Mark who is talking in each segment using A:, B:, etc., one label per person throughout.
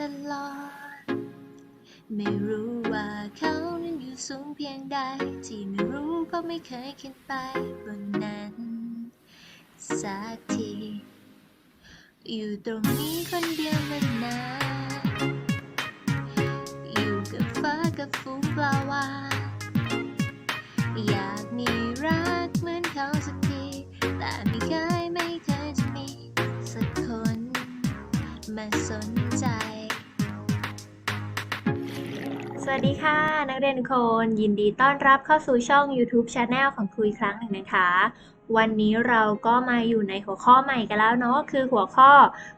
A: ตลอด ไม่รู้ว่าเขานั้นอยู่สูงเพียงใด ที่ไม่รู้เพราะไม่เคยขึ้นไปบนนั้น สักที อยู่ตรงนี้คนเดียวมานานอยู่กับฟ้ากับฟูงปลาวาฬอยากมีรักเหมือนเขาสักที แต่ไม่เคยไม่เคยจะมี สักคนมาสน
B: สวัสดีค่ะ นักเรียนทุกคนยินดีต้อนรับเข้าสู่ช่อง YouTube Channel ของครูอีกครั้งหนึ่งนะคะ วันนี้เราก็มาอยู่ในหัวข้อใหม่กันแล้วเนาะคือหัวข้อ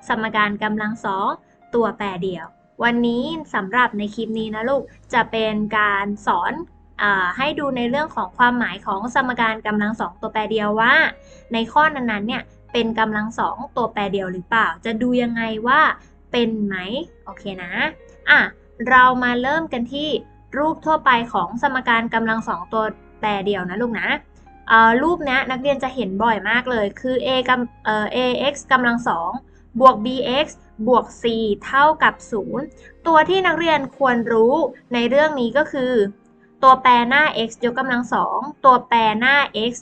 B: สมการกำลังสองตัวแปรเดี่ยว วันนี้สำหรับในคลิปนี้นะลูกจะเป็นการสอนอให้ดูในเรื่องของความหมายของสมการกำลังสองตัวแปรเดียวว่า ในข้อนั้นๆเนี่ยเป็นกำลังสองตัวแปรเดียวหรือเปล่า จะดูยังไงว่าเป็นไหมโอเคนะอะ เรามาเริ่มกันที่รูปทั่วไปของสมการกำลังสองตัวแปรเดียวนะลูกนะรูปนี้นักเรียนจะเห็นบ่อยมากเลย คือ a กำเอ่อ ax กำลังสองบวก bx บวก c เท่ากับ 0 ตัวที่นักเรียนควรรู้ในเรื่องนี้ก็คือ ตัวแปรหน้า x ยกกำลังสองตัวแปรหน้า x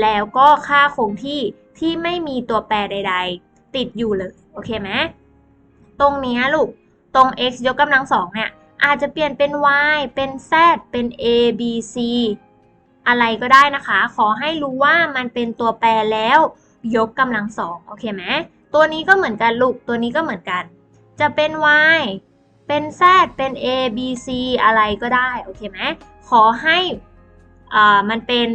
B: แล้วก็ค่าคงที่ที่ไม่มีตัวแปรใด ๆ ติดอยู่เลย โอเคไหมตรงนี้ลูก ตรง x ยกกำลังสองเนี่ยอาจจะเปลี่ยนเป็น y เป็น z เป็น a b c อะไรก็ได้นะคะ ขอให้รู้ว่ามันเป็นตัวแปรแล้วยกกำลังสองโอเคไหมตัวนี้ก็เหมือนกันลูกตัวนี้ก็เหมือนกัน จะเป็น y เป็น z เป็น a b c อะไรก็ได้โอเคไหมขอให้อ่ามันเป็น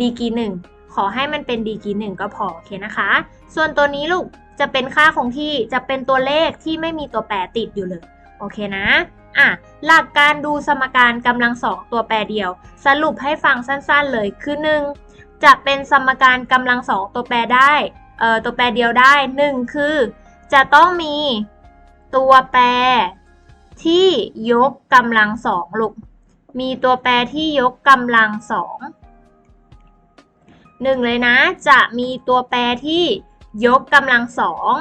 B: ดีกรีหนึ่ง ขอให้มันเป็นดีกรีหนึ่งก็พอโอเคนะคะ ส่วนตัวนี้ลูกจะเป็นค่าคงที่จะเป็นตัวเลขที่ไม่มีตัวแปรติดอยู่เลย โอเคนะอะหลักการดูสมการกำลังสองตัวแปรเดียว สรุปให้ฟังสั้นๆเลยคือ 1. จะเป็นสมการกำลังสองตัวแปรได้เอ่อตัวแปรเดียวได้ 1 คือ จะต้องมีตัวแปรที่ยกกำลังสองลูกมีตัวแปรที่ยกกำลังสอง หนึ่งเลยนะจะมีตัวแปรที่ยกกำลังสอง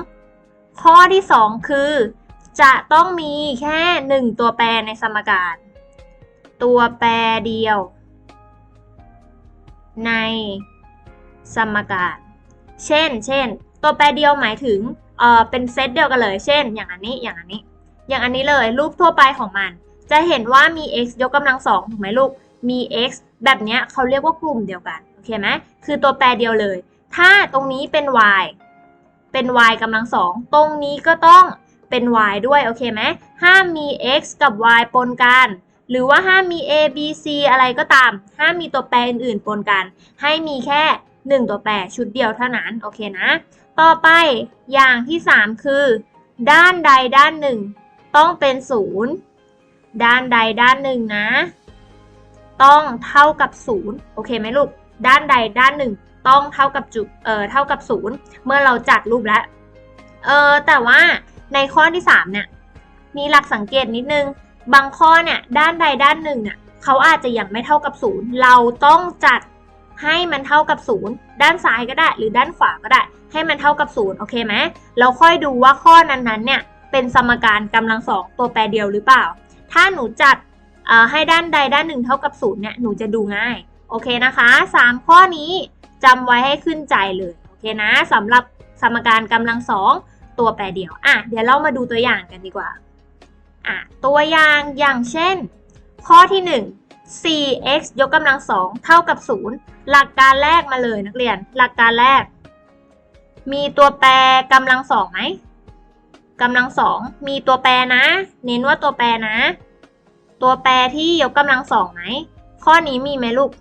B: ข้อที่ 2 คือ จะต้องมีแค่ 1 ตัวแปรในสมการ ตัวแปรเดียว ในสมการ เช่น เช่น ตัวแปรเดียวหมายถึงเออเป็นเซตเดียวกันเลย เช่น อย่างอันนี้ อย่างอันนี้ อย่างอันนี้เลย รูปทั่วไปของมัน จะเห็นว่ามี x ยกกำลังสองถูกไหมลูก มี x แบบเนี้ยเขาเรียกว่ากลุ่มเดียวกัน อเคไหมคือตัวแปรเดียวเลย ถ้าตรงนี้เป็น y เป็น y กำลังสองตรงนี้ก็ต้องเป็น y ด้วยโอเคไหมห้ามมี x กับ y ปนกัน หรือว่าห้ามมี a b c อะไรก็ตาม ห้ามมีตัวแปรอื่นๆปนกัน ให้มีแค่ 1 ตัวแปรชุดเดียวเท่านั้นโอเคนะ ต่อไปอย่างที่ 3 คือ ด้านใดด้านหนึ่งต้องเป็น 0 ด้านใดด้านหนึ่งนะ ต้องเท่ากับ 0 โอเคไหมลูก ด้านใดด้านหนึ่งต้องเท่ากับจุเอ่อเท่ากับ 0 เมื่อเราจัดรูปแล้วเออแต่ว่าในข้อที่3เนี่ยมีหลักสังเกตนิดนึง บางข้อเนี่ยด้านใดด้านหนึ่งเนี่ยเขาอาจจะยังไม่เท่ากับ 0 เราต้องจัดให้มันเท่ากับ 0 ด้านซ้ายก็ได้ หรือด้านขวาก็ได้ ให้มันเท่ากับ 0 โอเคไหมเราค่อยดูว่าข้อนั้นๆเนี่ยเป็นสมการกำลังสองตัวแปรเดียวหรือเปล่า ถ้าหนูจัดให้ด้านใดด้านหนึ่งเท่ากับ0เนี่ยหนูจะดูง่าย โอเคนะคะ 3 ข้อนี้จำไว้ให้ขึ้นใจเลยโอเคนะสำหรับสมการกำลังสองตัวแปรเดียวอะเดี๋ยวเรามาดูตัวอย่างกันดีกว่าอะตัวอย่างอย่างเช่น ข้อที่ 1 4x ยกกำลังสองเท่ากับ 0 หลักการแรกมาเลยนักเรียน หลักการแรก มีตัวแปรกำลังสองไหมกำลังสองมีตัวแปรนะ เน้นว่าตัวแปรนะ ตัวแปรที่ยกกำลังสองไหมข้อนี้มีไหมลูก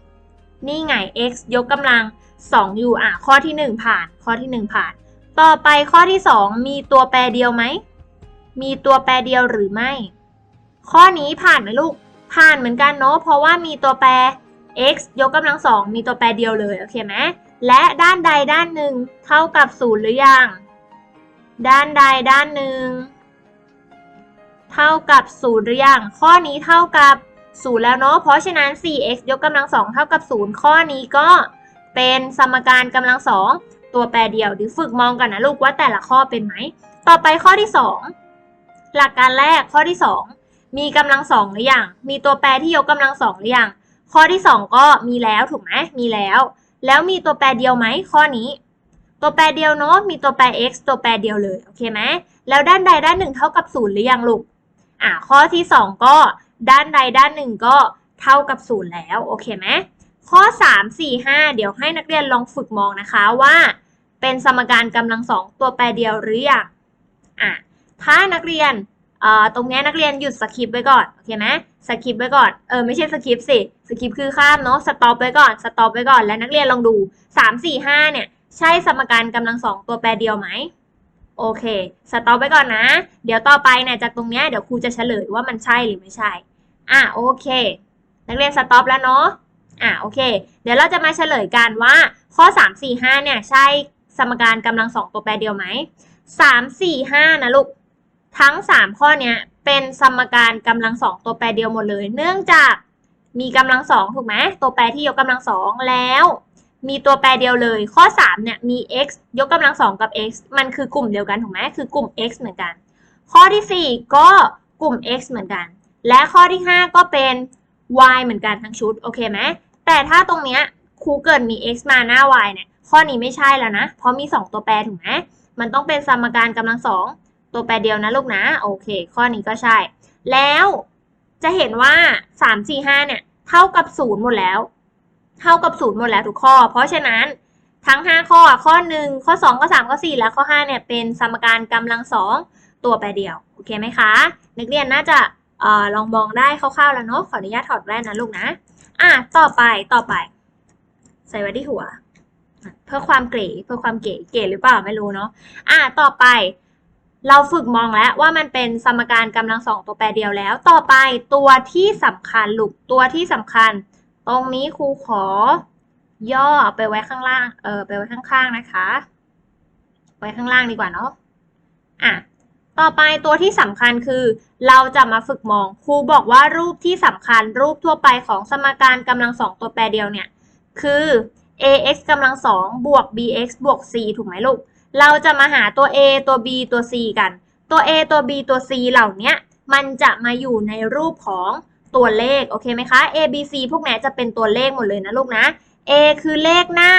B: นี่ไง x ยกกำลัง2อยู่อะ ข้อที่ 1 ผ่าน ข้อที่ 1 ผ่าน ต่อไปข้อที่ 2 มีตัวแปรเดียวไหม มีตัวแปรเดียวหรือไม่ ข้อนี้ผ่านไหมลูก ผ่านเหมือนกันเนาะ เพราะว่ามีตัวแปร x ยกกำลังสองมีตัวแปรเดียวเลย โอเคไหม และด้านใดด้านหนึ่งเท่ากับศูนย์หรือยัง ด้านใดด้านหนึ่งเท่ากับศูนย์หรือยัง ข้อนี้เท่ากับ ศูนย์แล้วเนาะ เพราะฉะนั้น 4x ยกกำลังสองเท่ากับศูนย์ข้อนี้ก็เป็นสมการกำลังสองตัวแปรเดียวเดี๋ยวฝึกมองกันนะลูกว่าแต่ละข้อเป็นไหม ต่อไปข้อที่สองหลักการแรกข้อที่สองมีกำลังสองหรือยัง มีตัวแปรที่ยกกำลังสองหรือยัง ข้อที่สองก็มีแล้วถูกไหมมีแล้ว แล้วมีตัวแปรเดียวไหมข้อนี้ตัวแปรเดียวเนาะมีตัวแปร x ตัวแปรเดียวเลย โอเคไหมแล้วด้านใดด้านหนึ่งเท่ากับศูนย์หรือยังลูก อ่าข้อที่สองก็ ด้านใดด้านหนึ่งก็เท่ากับศูนย์แล้ว โอเคไหมข้อสามสี่ห้าเดี๋ยวให้นักเรียนลองฝึกมองนะคะว่า เป็นสมการกำลังสองตัวแปรเดียวหรือยังอะถ้านักเรียนตรงนี้นักเรียนหยุดสคริปไว้ก่อน โอเคไหมสคริปไว้ก่อน เออไม่ใช่สคริปสิ สคริปคือข้ามเนาะ สต็อปไว้ก่อน สต็อปไว้ก่อน แล้วนักเรียนลองดูสามสี่ห้าเนี่ย ใช่สมการกำลังสองตัวแปรเดียวไหม โอเค สต็อปไว้ก่อนนะ เดี๋ยวต่อไปเนี่ยจากตรงเนี้ยเดี๋ยวครูจะเฉลยว่ามันใช่หรือไม่ใช่ อะโอเค นักเรียนสต็อปแล้วเนาะ อะโอเค เดี๋ยวเราจะมาเฉลยกันว่าข้อ 3 4 5เนี่ยใช่สมการกำลังสองตัวแปรเดียวไหม 3 4 5นะลูก ทั้ง 3 ข้อเนี้ยเป็นสมการกำลังสองตัวแปรเดียวหมดเลย เนื่องจากมีกำลังสองถูกไหมตัวแปรที่ยกกำลังสองแล้ว มีตัวแปรเดียวเลย ข้อ 3 เนี่ย มี x ยกกำลังสองกับ x มันคือกลุ่มเดียวกันถูกไหมคือกลุ่ม x เหมือนกัน ข้อที่ 4 ก็กลุ่ม x เหมือนกัน และข้อที่ 5 ก็เป็น y เหมือนกันทั้งชุด โอเคไหม แต่ถ้าตรงเนี้ยครูเกิดมี x มาหน้า y เนี่ย ข้อนี้ไม่ใช่แล้วนะ เพราะมี 2 ตัวแปรถูกไหมมันต้องเป็นสมการกำลังสองตัวแปรเดียวนะลูกนะ โอเค ข้อนี้ก็ใช่ แล้วจะเห็นว่า 3 4 5เนี่ย เท่ากับ 0 หมดแล้ว เท่ากับ0หมดแล้วทุกข้อ เพราะฉะนั้นทั้ง 5 ข้อข้อ 1 ข้อ 2 ข้อ 3 ข้อ 4 และข้อ5เนี่ยเป็นสมการกำลังสองตัวแปรเดียว โอเคไหมคะ นักเรียนน่าจะออลองมองได้คร่าวๆแล้วเนาะขออนุญาตถอดแว่นนะลูกนะ อะ ต่อไปต่อไป ใส่ไว้ที่หัว เพื่อความเก๋เพื่อความเก๋เก๋หรือเปล่าไม่รู้เนาะอะต่อไป เราฝึกมองแล้วว่ามันเป็นสมการกำลังสองตัวแปรเดียวแล้ว ต่อไปตัวที่สำคัญลูกตัวที่สำคัญ ตรงนี้ครูขอย่อไปไว้ข้างล่าง เออไปไว้ข้างๆนะคะ ไว้ข้างล่างดีกว่าเนาะ อะ ต่อไปตัวที่สำคัญคือ เราจะมาฝึกมอง ครูบอกว่ารูปที่สำคัญรูปทั่วไปของสมการกำลังสองตัวแปรเดียวเนี่ย คือ ax กำลังสองบวก bx บวก c ถูกไหมลูก เราจะมาหาตัว a ตัว b ตัว c กัน ตัว a ตัว b ตัว c เหล่านี้มันจะมาอยู่ในรูปของ ตัวเลขโอเคไหมคะ a b c พวกนี้จะเป็นตัวเลขหมดเลยนะลูกนะ a คือเลขหน้า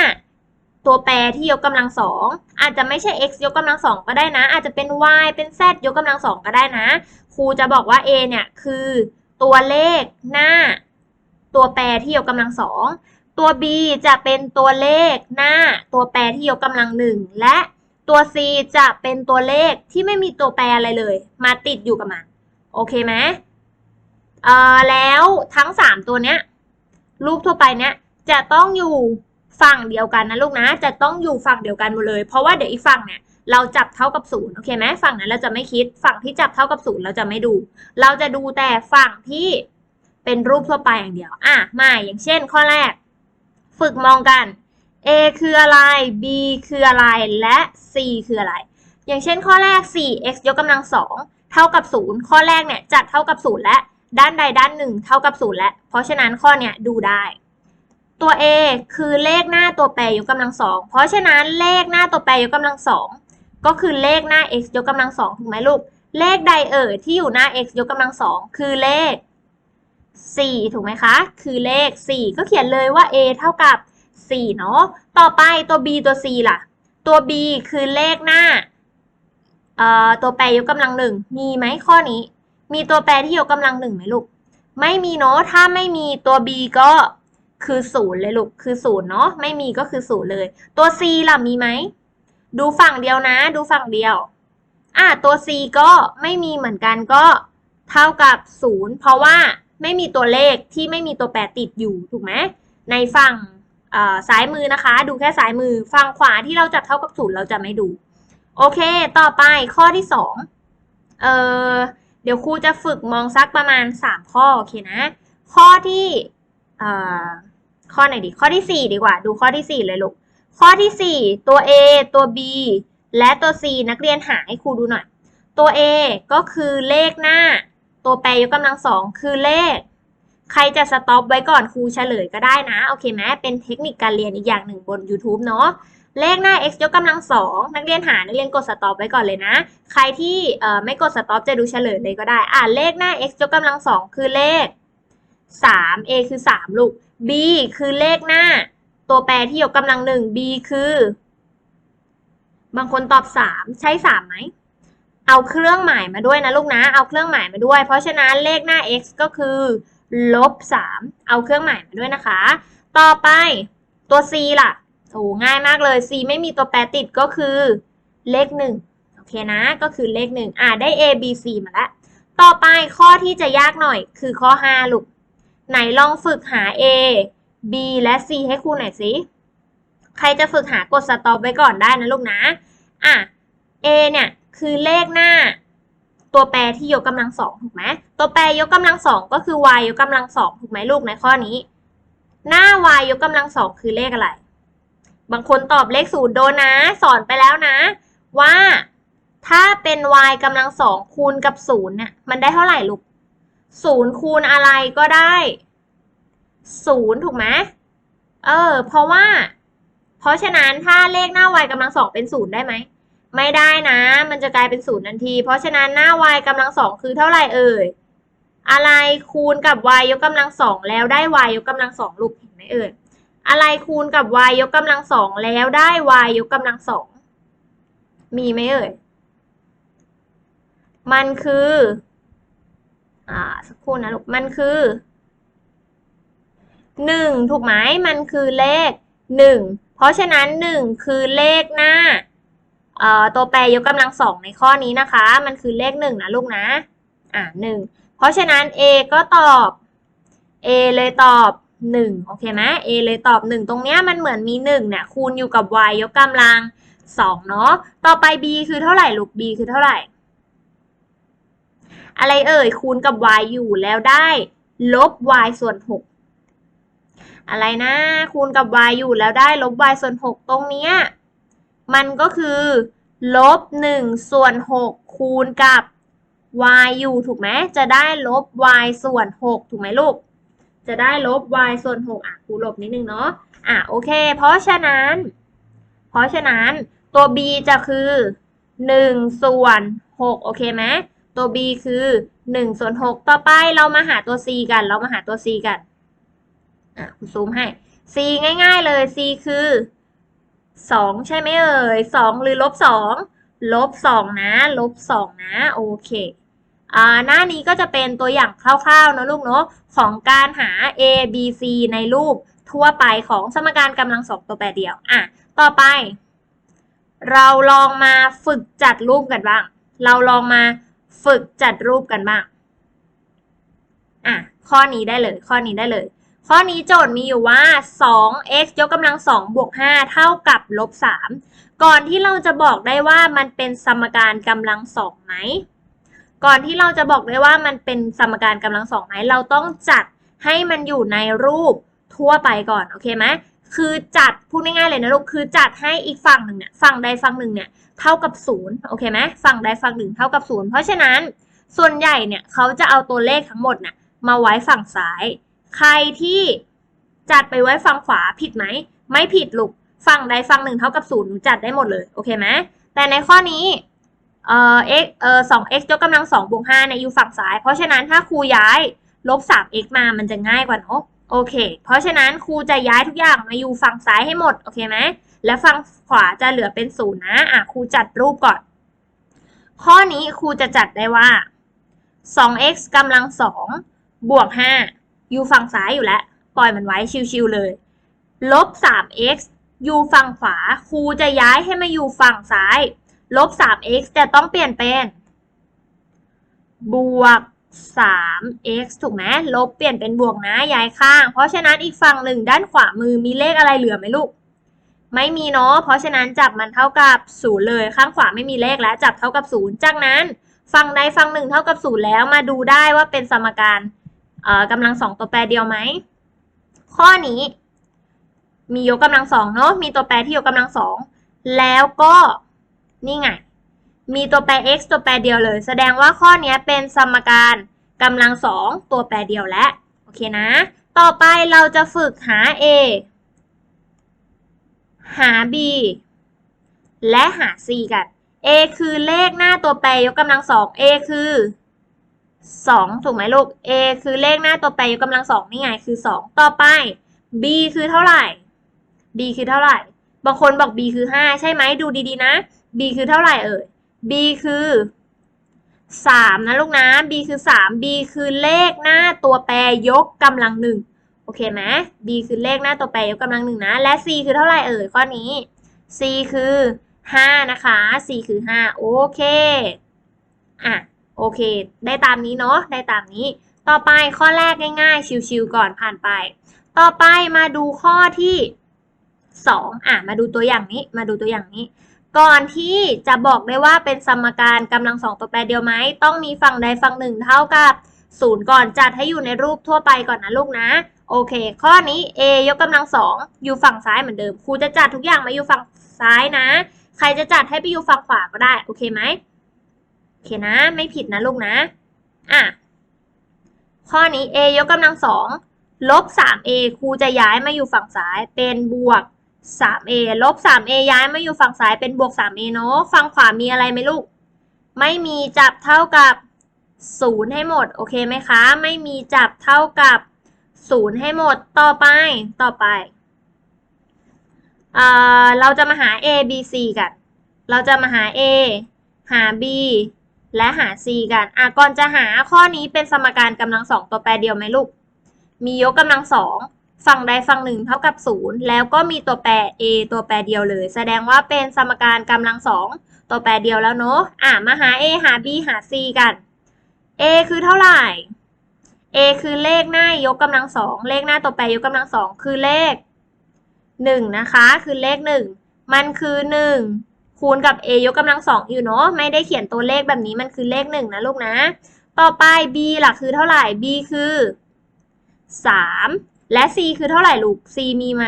B: ตัวแปรที่ยกกำลังสองอาจจะไม่ใช่ x ยกกำลังสองก็ได้นะ อาจจะเป็น y เป็น z ยกกำลังสองก็ได้นะ ครูจะบอกว่า a เนี่ยคือตัวเลขหน้า ตัวแปรที่ยกกำลังสองตัว b จะเป็นตัวเลขหน้าตัวแปรที่ยกกำลังหนึ่งและตัว c จะเป็นตัวเลขที่ไม่มีตัวแปรอะไรเลย มาติดอยู่กับมัน โอเคไหม เอ่อแล้วทั้ง3ตัวเนี้ยรูปทั่วไปเนี้ยจะต้องอยู่ฝั่งเดียวกันนะลูกนะ จะต้องอยู่ฝั่งเดียวกันหมดเลย เพราะว่าเดี๋ยวอีกฝั่งเนี่ยเราจับเท่ากับศูนย์โอเคไหมฝั่งนั้นเราจะไม่คิดฝั่งที่จับเท่ากับศูนย์เราจะไม่ดู เราจะดูแต่ฝั่งที่เป็นรูปทั่วไปอย่างเดียว อะมาอย่างเช่น ข้อแรก ฝึกมองกัน A คืออะไร B คืออะไร และ C คืออะไร อย่างเช่นข้อแรก 4x ยกกำลังสองเท่ากับ 0 ข้อแรกเนี่ยจัดเท่ากับ 0 และ ด้านใดด้านหนึ่งเท่ากับ0และเพราะฉะนั้นข้อเนี้ยดูได้ ตัว A คือเลขหน้าตัวแปรยกกำลังสอง เพราะฉะนั้นเลขหน้าตัวแปรยกกำลังสองก็คือเลขหน้า x ยกกำลังสองถูกไหมลูก เลขใดเอ่ยที่อยู่หน้า x ยกกำลังสองคือเลข 4 ถูกไหมคะ คือเลข 4 ก็เขียนเลยว่า a เท่ากับ 4 เนาะ ต่อไปตัว b ตัว c ล่ะ ตัว b คือเลขหน้าตัวแปรยกกำลังหนึ่งมีไหมข้อนี้ มีตัวแปรที่ยกกำลังหนึ่งไหมลูก ไม่มีเนาะ ถ้าไม่มีตัว b ก็คือศูนย์เลยลูก คือศูนย์เนาะ ไม่มีก็คือศูนย์เลย ตัว c ล่ะมีไหม ดูฝั่งเดียวนะ ดูฝั่งเดียว อะตัว c ก็ไม่มีเหมือนกันก็เท่ากับศูนย์เพราะว่าไม่มีตัวเลขที่ไม่มีตัวแปรติดอยู่ถูกไหม ในฝั่งอ่อซ้ายมือนะคะ ดูแค่ซ้ายมือ ฝั่งขวาที่เราจับเท่ากับศูนย์เราจะไม่ดู โอเค ต่อไปข้อที่สองเอ่อ เดี๋ยวครูจะฝึกมองสักประมาณ 3 ข้อโอเคนะ ข้อที่ข้อไหนดีข้อที่ 4 ดีกว่า ดูข้อที่ 4 เลยลูก ข้อที่ 4 ตัว A ตัว B และตัว C นักเรียนหาให้ครูดูหน่อย ตัว A ก็คือเลขหน้า ตัวแปรยกกำลังสองคือเลข ใครจะสต็อปไว้ก่อนครูเฉลยก็ได้นะ โอเคไหมเป็นเทคนิคการเรียนอีกอย่างหนึ่งบน YouTube เนาะ เลขหน้า x ยกกำลังสองนักเรียนหา นักเรียนกดสต็อปไว้ก่อนเลยนะ ใครที่ไม่กดสต็อปจะดูเฉลยเลยก็ได้ อ่าเลขหน้า x ยกกำลังสองคือเลข 3 a คือ 3 ลูก b คือเลขหน้า ตัวแปรที่ยกกำลังหนึ่ง b คือ บางคนตอบ 3 ใช่3ไหม เอาเครื่องหมายมาด้วยนะลูกนะ เอาเครื่องหมายมาด้วย เพราะฉะนั้นเลขหน้า x ก็คือลบ3เอาเครื่องหมายมาด้วยนะคะ ต่อไปตัว c ล่ะ โอ้ง่ายมากเลย c ไม่มีตัวแปรติดก็คือเลขหนึ่งโอเคนะ ก็คือเลขหนึ่งอ่าได้ a b c มาแล้ว ต่อไปข้อที่จะยากหน่อยคือข้อ 5 ลูก ไหนลองฝึกหา a b และ c ให้ครูหน่อยสิ ใครจะฝึกหากดสต็อปไว้ก่อนได้นะลูกนะ อะ a เนี่ย คือเลขหน้า ตัวแปรที่ยกกำลังสองถูกไหมตัวแปรยกกำลังสองก็คือ y ยกกำลังสองถูกไหมลูกในข้อนี้ หน้า y ยกกำลังสองคือเลขอะไร บางคนตอบเลขศูนย์โดนนะ สอนไปแล้วนะ ว่าถ้าเป็น y กำลังสองคูณกับศูนย์เนี่ยมันได้เท่าไหร่ลูกศูนย์คูณอะไรก็ได้ศูนย์ถูกไหมเออ เพราะว่า เพราะฉะนั้นถ้าเลขหน้า y กำลังสองเป็นศูนย์ได้ไหม ไม่ได้นะ มันจะกลายเป็นศูนย์ทันที เพราะฉะนั้นหน้า y กำลังสองคือเท่าไหร่เอ่ย อะไรคูณกับ y ยกกำลังสองแล้วได้ y ยกกำลังสองลูกเห็นไหมเอ่ย อะไรคูณกับ y ยกกำลังสองแล้วได้ y ยกกำลังสอง มีไหมเอ่ย มันคือ อ่า สักครู่นะลูก มันคือหนึ่งถูกไหมมันคือเลขหนึ่งเพราะฉะนั้นหนึ่งคือเลขหน้าเอ่อตัวแปรยกกำลังสองในข้อนี้นะคะ มันคือเลขหนึ่งนะลูกนะ อ่าหนึ่งเพราะฉะนั้น a ก็ตอบ a เลยตอบ หนึ่งโอเคไหม a เลยตอบหนึ่งตรงเนี้ยมันเหมือนมีหนึ่งเนี่ยคูณอยู่กับ y ยกกำลังสองเนาะ ต่อไป b คือเท่าไหร่ลูก b คือเท่าไหร่ อะไรเอ่ย คูณกับ y อยู่แล้วได้ ลบ y ส่วนหกอะไรนะ คูณกับ y อยู่แล้วได้ลบ y ส่วนหกตรงเนี้ยมันก็คือลบหนึ่งส่วนหกคูณกับ y อยู่ถูกไหม จะได้ลบ y ส่วนหกถูกไหมลูก จะได้ลบ y ส่วนหกอะครูลบนิดนึงเนาะ อะโอเค เพราะฉะนั้น เพราะฉะนั้นตัว b จะคือหนึ่งส่วนหกโอเคไหมตัว b คือหนึ่งส่วนหกต่อไปเรามาหาตัว c กัน เรามาหาตัว c กัน อะครูซูมให้ c ง่าย ๆเลย c คือสองใช่ไหมเอ่ยสองหรือลบสองลบสองนะ ลบสองนะ โอเค หน้านี้ก็จะเป็นตัวอย่างคร่าวๆนะลูกเนาะของการหา a b c ในรูปทั่วไปของสมการกำลังสองตัวแปรเดียว อะ ต่อไป เราลองมาฝึกจัดรูปกันบ้าง เราลองมาฝึกจัดรูปกันบ้าง อะ ข้อนี้ได้เลย ข้อนี้ได้เลย ข้อนี้โจทย์มีอยู่ว่า 2x ยกกำลัง2บวก5เท่ากับลบ3ก่อนที่เราจะบอกได้ว่ามันเป็นสมการกำลังสองไหม ก่อนที่เราจะบอกได้ว่ามันเป็นสมการกำลังสองไหมเราต้องจัดให้มันอยู่ในรูปทั่วไปก่อน โอเคไหมคือจัดพูดง่ายๆเลยนะลูกคือจัดให้อีกฝั่งหนึ่งเนี่ยฝั่งใดฝั่งหนึ่งเนี่ยเท่ากับศูนย์โอเคไหมฝั่งใดฝั่งหนึ่งเท่ากับศูนย์เพราะฉะนั้นส่วนใหญ่เนี่ยเขาจะเอาตัวเลขทั้งหมดเนี่ยมาไว้ฝั่งซ้าย ใครที่จัดไปไว้ฝั่งขวาผิดไหมไม่ผิดลูกฝั่งใดฝั่งหนึ่งเท่ากับศูนย์จัดได้หมดเลยโอเคไหมแต่ในข้อนี้ เอ่อ x เอ่อ 2x ยกกำลัง2บวก5เนี่ยอยู่ฝั่งซ้าย เพราะฉะนั้นถ้าครูย้ายลบ 3x มามันจะง่ายกว่าเนาะโอเค เพราะฉะนั้นครูจะย้ายทุกอย่างมาอยู่ฝั่งซ้ายให้หมด โอเคไหม และฝั่งขวาจะเหลือเป็นศูนย์นะ อะ ครูจัดรูปก่อน ข้อนี้ครูจะจัดได้ว่า 2x กำลัง2บวก5อยู่ฝั่งซ้ายอยู่แล้ว ปล่อยมันไว้ชิวๆเลย ลบ 3x อยู่ฝั่งขวา ครูจะย้ายให้มาอยู่ฝั่งซ้าย ลบ 3x จะต้องเปลี่ยนเป็น บวก 3x ถูกไหมลบเปลี่ยนเป็นบวกนะย้ายข้าง เพราะฉะนั้นอีกฝั่งหนึ่งด้านขวามือมีเลขอะไรเหลือไหมลูก ไม่มีเนาะ เพราะฉะนั้นจับมันเท่ากับศูนย์เลย ข้างขวาไม่มีเลขแล้วจับเท่ากับศูนย์จากนั้นฝั่งใดฝั่งหนึ่งเท่ากับศูนย์แล้วมาดูได้ว่าเป็นสมการกำลังสองตัวแปรเดียวไหม ข้อนี้ มียกกำลังสองเนาะ มีตัวแปรที่ยกกำลังสอง แล้วก็ นี่ไง มีตัวแปร x ตัวแปรเดียวเลย แสดงว่าข้อนี้เป็นสมการกำลังสองตัวแปรเดียวและ โอเคนะ ต่อไปเราจะฝึกหา a หา b และหา c กัน a คือเลขหน้าตัวแปรยกกำลังสอง a คือสองถูกไหมลูก a คือเลขหน้าตัวแปรยกกำลังสองนี่ไงคือสองต่อไป b คือเท่าไหร่ b คือเท่าไหร่ บางคนบอก b คือห้าใช่ไหมดูดีๆนะ b คือเท่าไหร่เอ่ย b คือสามนะลูกนะ b คือสาม b คือเลขหน้าตัวแปรยกกำลังหนึ่งโอเคไหม b คือเลขหน้าตัวแปรยกกำลังหนึ่งนะ และ c คือเท่าไหร่เอ่ยข้อนี้ c คือห้านะคะ c คือห้าโอเคอะโอเค ได้ตามนี้เนาะได้ตามนี้ ต่อไปข้อแรกง่ายๆ ชิวๆก่อนผ่านไป ต่อไปมาดูข้อที่สองอะมาดูตัวอย่างนี้มาดูตัวอย่างนี้ ก่อนที่จะบอกได้ว่าเป็นสมการกำลังสองตัวแปรเดียวไหม ต้องมีฝั่งใดฝั่งหนึ่งเท่ากับศูนย์ก่อนจัดให้อยู่ในรูปทั่วไปก่อนนะลูกนะ โอเค ข้อนี้ a ยกกำลังสองอยู่ฝั่งซ้ายเหมือนเดิมครูจะจัดทุกอย่างมาอยู่ฝั่งซ้ายนะ ใครจะจัดให้ไปอยู่ฝั่งขวาก็ได้ โอเคไหมโอเคนะ ไม่ผิดนะลูกนะอะข้อนี้ a ยกกำลังสองลบ 3a ครูจะย้ายมาอยู่ฝั่งซ้ายเป็นบวก 3a ลบ 3a ย้ายมาอยู่ฝั่งซ้ายเป็นบวก 3a เนาะฝั่งขวามีอะไรไหมลูก ไม่มีจับเท่ากับ 0 ให้หมด โอเคไหมคะ ไม่มีจับเท่ากับ 0 ให้หมด ต่อไป ต่อไปเอเราจะมาหา a b c กัน เราจะมาหา a หา b และหา c กัน อะ ก่อนจะหาข้อนี้เป็นสมการกำลังสองตัวแปรเดียวไหมลูก มียกกำลังสอง ฝั่งใดฝั่งหนึ่งเท่ากับ 0 แล้วก็มีตัวแปร a ตัวแปรเดียวเลย แสดงว่าเป็นสมการกำลังสองตัวแปรเดียวแล้วเนาะอะมาหา a หา b หา c กัน a คือเท่าไหร่ a คือเลขหน้ายกกำลังสองเลขหน้าตัวแปรยกกำลังสองคือเลข 1 นะคะ คือเลข 1 มันคือ 1 คูณกับ a ยกกำลังสองอยู่เนาะไม่ได้เขียนตัวเลขแบบนี้มันคือเลข 1 นะลูกนะ ต่อไป b ล่ะคือเท่าไหร่ b คือ 3 และ c คือเท่าไหร่ลูก c มีไหม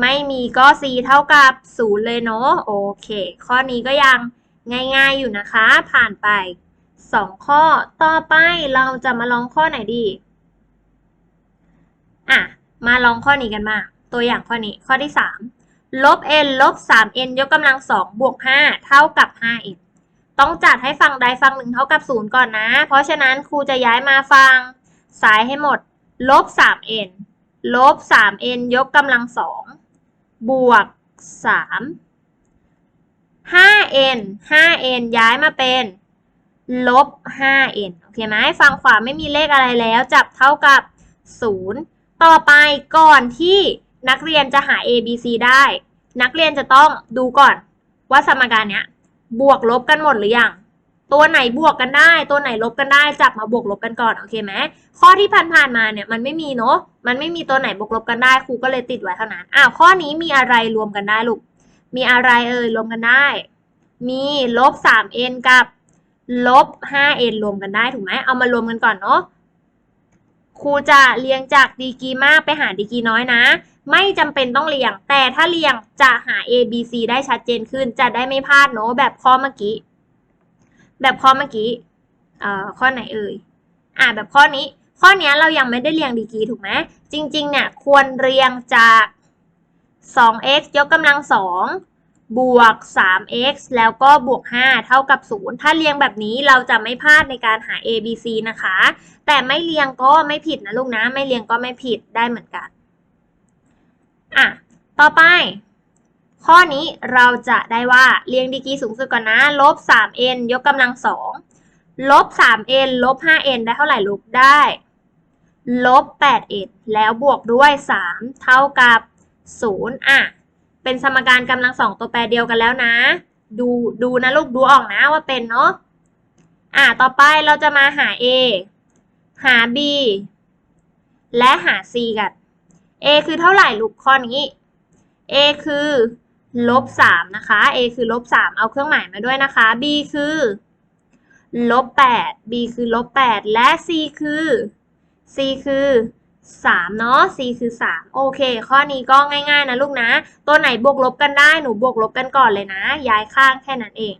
B: ไม่มีก็ c เท่ากับ 0 เลยเนาะ โอเค ข้อนี้ก็ยังง่ายๆอยู่นะคะ ผ่านไป 2 ข้อ ต่อไปเราจะมาลองข้อไหนดี อะ มาลองข้อนี้กันมา ตัวอย่างข้อนี้ ข้อที่ 3 ลบ n ลบ 3n ยกกำลัง 2 บวก 5 เท่ากับ 5n ต้องจัดให้ฝั่งใดฝั่งหนึ่งเท่ากับ 0 ก่อนนะ เพราะฉะนั้นครูจะย้ายมาฝั่งซ้ายให้หมด ลบ 3n ลบ 3n ยกกำลัง2บวก 3 5n 5n ย้ายมาเป็นลบ 5n โอเคไหมฝั่งขวาไม่มีเลขอะไรแล้ว จับเท่ากับ 0 ต่อไปก่อนที่นักเรียนจะหา a b c ได้ นักเรียนจะต้องดูก่อนว่าสมการเนี้ย บวกลบกันหมดหรือยัง ตัวไหนบวกกันได้ ตัวไหนลบกันได้จับมาบวกลบกันก่อนโอเคไหมข้อที่ผ่านๆมาเนี่ยมันไม่มีเนาะมันไม่มีตัวไหนบวกลบกันได้ครูก็เลยติดไว้เท่านั้นอ้าวข้อนี้มีอะไรรวมกันได้ลูกมีอะไรเอ่ยรวมกันได้ มีลบ 3n กับลบ 5n รวมกันได้ถูกไหมเอามารวมกันก่อนเนาะครูจะเรียงจากดีกีมากไปหาดีกีน้อยนะ ไม่จำเป็นต้องเรียง แต่ถ้าเรียงจะหา A B C ได้ชัดเจนขึ้นจะได้ไม่พลาดเนาะแบบข้อเมื่อกี้ แบบข้อเมื่อกี้เอ่อข้อไหนเอ่ยอ่าแบบข้อนี้ ข้อนี้เรายังไม่ได้เรียงดีกรีถูกไหมจริงๆเนี่ยควรเรียงจาก 2x ยกกำลัง 2 บวก 3x แล้วก็บวก 5 เท่ากับ 0 ถ้าเรียงแบบนี้เราจะไม่พลาดในการหา a b c นะคะ แต่ไม่เรียงก็ไม่ผิดนะลูกนะ ไม่เรียงก็ไม่ผิดได้เหมือนกัน อะ ต่อไป ข้อนี้เราจะได้ว่าเรียงดีกรีสูงสุดก่อนนะลบ 3n ยกกำลัง2ลบ 3n ลบ 5n ได้เท่าไหร่ลูกได้ลบ 8n แล้วบวกด้วย 3 เท่ากับ 0 อะ เป็นสมการกำลังสองตัวแปรเดียวกันแล้วนะ ดูดูนะลูกดูออกนะว่าเป็นเนาะอะต่อไปเราจะมาหา a หา b และหา c กัน a คือเท่าไหร่ลูกข้อนี้ a คือ ลบสามนะคะ a คือลบสามเอาเครื่องหมายมาด้วยนะคะ b คือลบแปด b คือลบแปดและ c คือ c คือสามเนาะ c คือสามโอเค ข้อนี้ก็ง่ายๆนะลูกนะ ตัวไหนบวกลบกันได้หนูบวกลบกันก่อนเลยนะ ย้ายข้างแค่นั้นเอง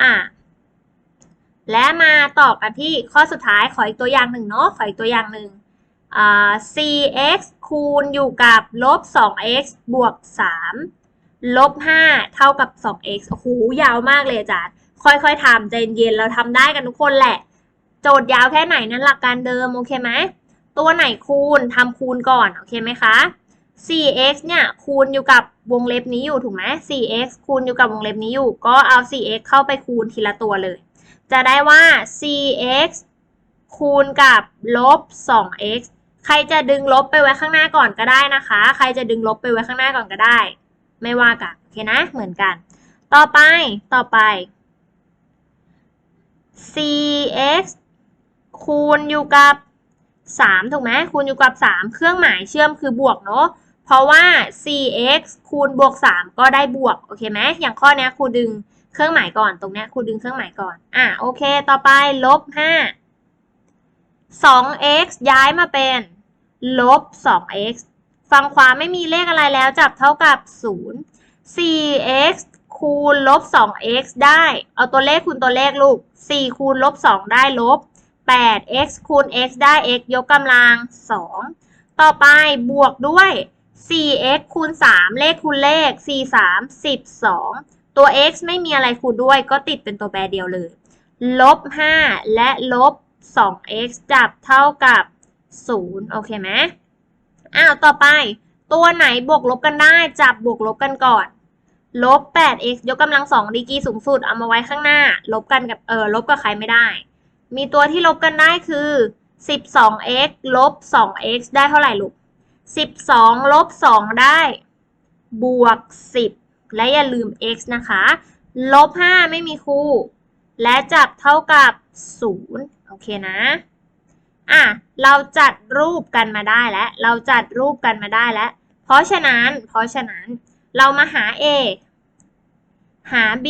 B: อะและมาต่อกันที่ข้อสุดท้ายขออีกตัวอย่างหนึ่งเนาะขออีกตัวอย่างหนึ่งอ่า 4x คูณอยู่กับลบ 2x บวก 3 ลบ5เท่ากับ 2x โอ้โหยาวมากเลยอาจารย์ ค่อยๆทำใจเย็นๆเราทำได้กันทุกคนแหละ โจทย์ยาวแค่ไหนนั้นหลักการเดิม โอเคไหม ตัวไหนคูณทำคูณก่อน โอเคไหมคะ 4x เนี่ยคูณอยู่กับวงเล็บนี้อยู่ถูกไหม 4x คูณอยู่กับวงเล็บนี้อยู่ ก็เอา 4x เข้าไปคูณทีละตัวเลย จะได้ว่า 4x คูณกับลบ 2x ใครจะดึงลบไปไว้ข้างหน้าก่อนก็ได้นะคะ ใครจะดึงลบไปไว้ข้างหน้าก่อนก็ได้ ไม่ว่ากันโอเคนะเหมือนกัน ต่อไปต่อไป 4x คูณอยู่กับ 3 ถูกไหมคูณอยู่กับ 3 เครื่องหมายเชื่อมคือบวกเนาะเพราะว่า 4x คูณบวก 3 ก็ได้บวกโอเคไหมอย่างข้อนี้ครูดึงเครื่องหมายก่อนตรงเนี้ยครูดึงเครื่องหมายก่อนอะโอเค ต่อไปลบ 5 2x ย้ายมาเป็นลบ 2x ฝั่งขวาไม่มีเลขอะไรแล้วจับเท่ากับ 0 4x คูณลบ 2x ได้ เอาตัวเลขคูณตัวเลขลูก 4 คูณลบ 2 ได้ลบ 8x คูณ x ได้ x ยกกำลัง 2 ต่อไปบวกด้วย 4x คูณ 3 เลขคูณเลข 4 3 12 ตัว x ไม่มีอะไรคูณด้วยก็ติดเป็นตัวแปรเดียวเลย ลบ 5 และลบ 2x จับเท่ากับ 0 โอเคไหม อ้าวต่อไป ตัวไหนบวกลบกันได้จับบวกลบกันก่อนลบ 8x ยกกำลัง2ดีกรีสูงสุดเอามาไว้ข้างหน้า ลบกันกับเออลบกับใครไม่ได้ มีตัวที่ลบกันได้คือ 12x ลบ 2x ได้เท่าไหร่ลูก 12 ลบ 2 ได้ บวก 10 และอย่าลืม x นะคะ ลบ 5 ไม่มีคู่ และจับเท่ากับ 0 โอเคนะ อะเราจัดรูปกันมาได้แล้ว เราจัดรูปกันมาได้แล้ว เพราะฉะนั้น เพราะฉะนั้นเรามาหา a หา b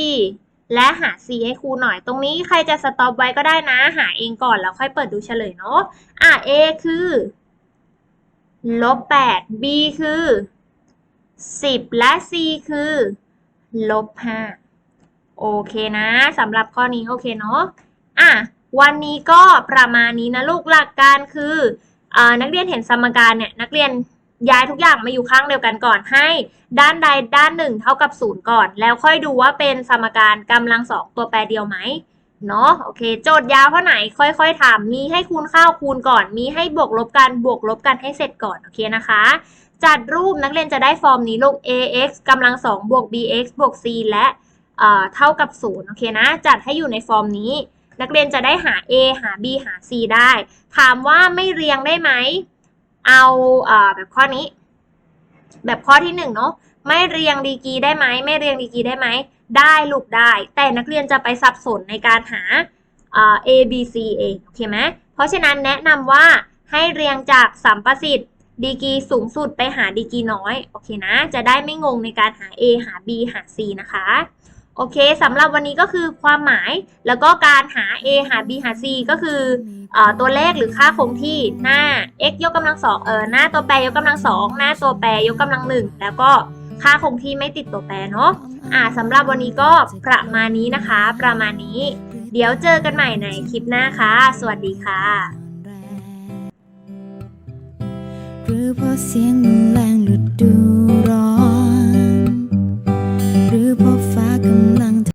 B: และหา c ให้ครูหน่อย ตรงนี้ใครจะสต็อปไว้ก็ได้นะ หาเองก่อนแล้วค่อยเปิดดูเฉลยเนาะ อะ a คือลบ8 b คือ 10 และ c คือลบ5โอเคนะสำหรับข้อนี้โอเคเนาะ อะ วันนี้ก็ประมาณนี้นะลูกหลักการคืออนักเรียนเห็นสมการเนี่ยนักเรียนย้ายทุกอย่างมาอยู่ข้างเดียวกันก่อนให้ ด้านใดด้านหนึ่งเท่ากับศูนย์ก่อน แล้วค่อยดูว่าเป็นสมการกำลังสองตัวแปรเดียวไหมเนาะโอเคโจทย์ยาวเท่าไหนค่อยๆทำมีให้คูณข้าวคูณก่อน มีให้บวกลบกันบวกลบกันให้เสร็จก่อนโอเคนะคะ จัดรูปนักเรียนจะได้ฟอร์มนี้ลูก ax กำลังสองบวก bx บวก c และเอ่อเท่ากับศูนย์โอเคนะ จัดให้อยู่ในฟอร์มนี้ นักเรียนจะได้หา a หา b หา c ได้ ถามว่าไม่เรียงได้ไหม เอาเอ่อแบบข้อนี้ แบบข้อที่หนึ่งเนาะ ไม่เรียงดีกีได้ไหม ไม่เรียงดีกีได้ไหม ได้ลูกได้ แต่นักเรียนจะไปสับสนในการหา a b c เองโอเคไหมเพราะฉะนั้นแนะนำว่าให้เรียงจากสัมประสิทธิ์ดีกีสูงสุดไปหาดีกีน้อย โอเคนะ จะได้ไม่งงในการหา a หา b หา c นะคะ โอเคสำหรับวันนี้ก็คือความหมายแล้วก็การหา a หา b หา c ก็คือเอ่อตัวเลขหรือค่าคงที่หน้า x ยกกำลังสองเออหน้าตัวแปรยกกำลังสองหน้าตัวแปรยกกำลังหนึ่งแล้วก็ค่าคงที่ไม่ติดตัวแปรเนาะอ่าสำหรับวันนี้ก็ประมาณนี้นะคะ ประมาณนี้ เดี๋ยวเจอกันใหม่ในคลิปหน้าค่ะ สวัสดีค่ะ
C: หรือเพราะเสียงแรงฤดูร้อน